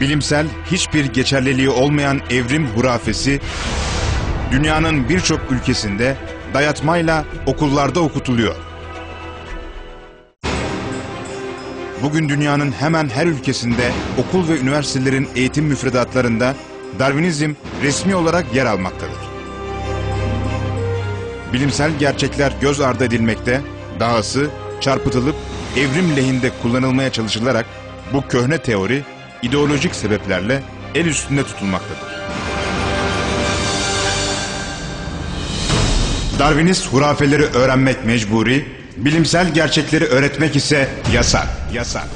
Bilimsel hiçbir geçerliliği olmayan evrim hurafesi dünyanın birçok ülkesinde dayatmayla okullarda okutuluyor. Bugün dünyanın hemen her ülkesinde okul ve üniversitelerin eğitim müfredatlarında Darwinizm resmi olarak yer almaktadır. Bilimsel gerçekler göz ardı edilmekte, dahası çarpıtılıp evrim lehinde kullanılmaya çalışılarak bu köhne teori ideolojik sebeplerle el üstünde tutulmaktadır. Darwinist hurafeleri öğrenmek mecburi, bilimsel gerçekleri öğretmek ise yasak. Yasak.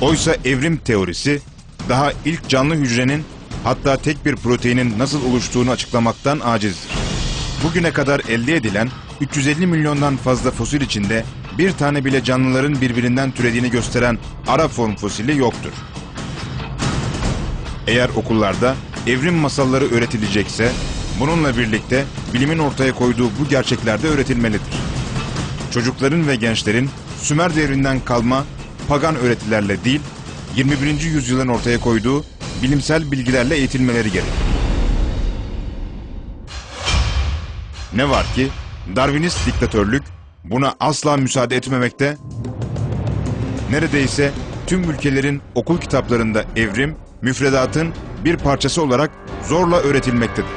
Oysa evrim teorisi daha ilk canlı hücrenin hatta tek bir proteinin nasıl oluştuğunu açıklamaktan acizdir. Bugüne kadar elde edilen 350 milyondan fazla fosil içinde bir tane bile canlıların birbirinden türediğini gösteren ara form fosili yoktur. Eğer okullarda evrim masalları öğretilecekse, bununla birlikte bilimin ortaya koyduğu bu gerçekler de öğretilmelidir. Çocukların ve gençlerin Sümer devrinden kalma pagan öğretilerle değil, 21. yüzyılın ortaya koyduğu bilimsel bilgilerle eğitilmeleri gerekir. Ne var ki Darwinist diktatörlük buna asla müsaade etmemekte, neredeyse tüm ülkelerin okul kitaplarında evrim, müfredatın bir parçası olarak zorla öğretilmektedir.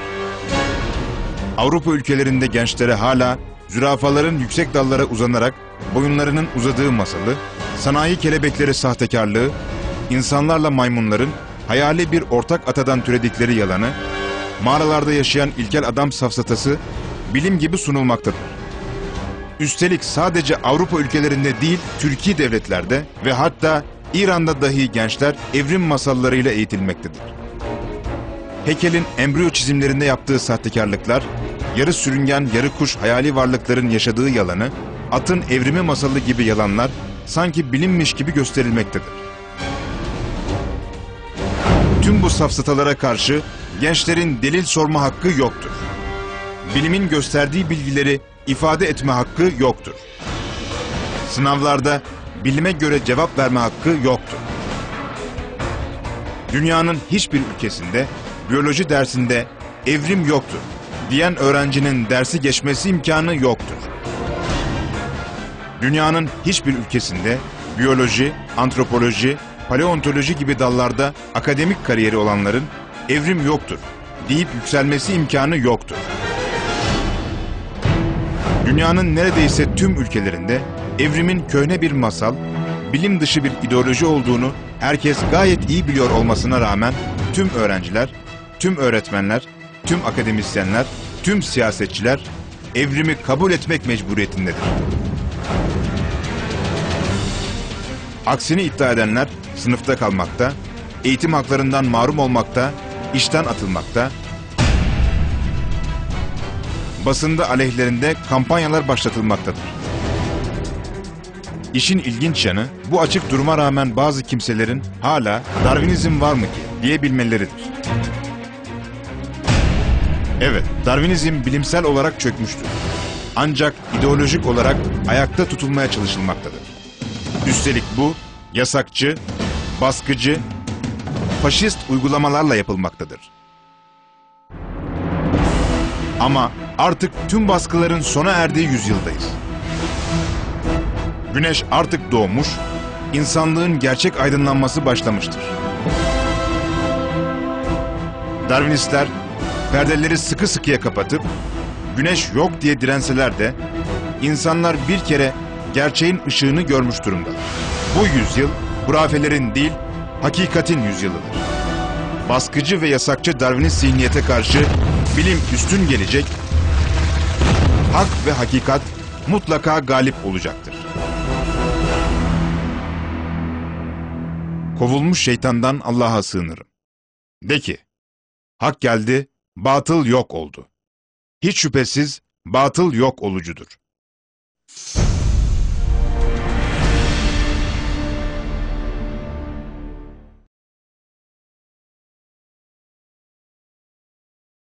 Avrupa ülkelerinde gençlere hala zürafaların yüksek dallara uzanarak boyunlarının uzadığı masalı, sanayi kelebekleri sahtekarlığı, insanlarla maymunların hayali bir ortak atadan türedikleri yalanı, mağaralarda yaşayan ilkel adam safsatası bilim gibi sunulmaktadır. Üstelik sadece Avrupa ülkelerinde değil, Türkiye devletlerde ve hatta İran'da dahi gençler evrim masallarıyla eğitilmektedir. Hekel'in embriyo çizimlerinde yaptığı sahtekarlıklar, yarı sürüngen, yarı kuş hayali varlıkların yaşadığı yalanı, atın evrimi masalı gibi yalanlar sanki bilinmiş gibi gösterilmektedir. Tüm bu safsatalara karşı gençlerin delil sorma hakkı yoktur. Bilimin gösterdiği bilgileri ifade etme hakkı yoktur. Sınavlarda bilime göre cevap verme hakkı yoktur. Dünyanın hiçbir ülkesinde biyoloji dersinde evrim yoktur diyen öğrencinin dersi geçmesi imkanı yoktur. Dünyanın hiçbir ülkesinde biyoloji, antropoloji, paleontoloji gibi dallarda akademik kariyeri olanların evrim yoktur deyip yükselmesi imkanı yoktur. Dünyanın neredeyse tüm ülkelerinde evrimin köhne bir masal, bilim dışı bir ideoloji olduğunu herkes gayet iyi biliyor olmasına rağmen tüm öğrenciler, tüm öğretmenler, tüm akademisyenler, tüm siyasetçiler evrimi kabul etmek mecburiyetindedir. Aksini iddia edenler sınıfta kalmakta, eğitim haklarından mahrum olmakta, işten atılmakta, basında aleyhlerinde kampanyalar başlatılmaktadır. İşin ilginç yanı bu açık duruma rağmen bazı kimselerin hala Darwinizm var mı ki diyebilmeleridir. Evet, Darwinizm bilimsel olarak çökmüştür. Ancak ideolojik olarak ayakta tutulmaya çalışılmaktadır. Üstelik bu yasakçı, baskıcı, faşist uygulamalarla yapılmaktadır. Ama artık tüm baskıların sona erdiği yüzyıldayız. Güneş artık doğmuş, insanlığın gerçek aydınlanması başlamıştır. Darwinistler perdeleri sıkı sıkıya kapatıp güneş yok diye direnseler de insanlar bir kere gerçeğin ışığını görmüş durumda. Bu yüzyıl hurafelerin değil, hakikatin yüzyılıdır. Baskıcı ve yasakçı Darwinist zihniyete karşı bilim üstün gelecek, hak ve hakikat mutlaka galip olacaktır. Kovulmuş şeytandan Allah'a sığınırım. De ki, hak geldi, batıl yok oldu. Hiç şüphesiz batıl yok olucudur.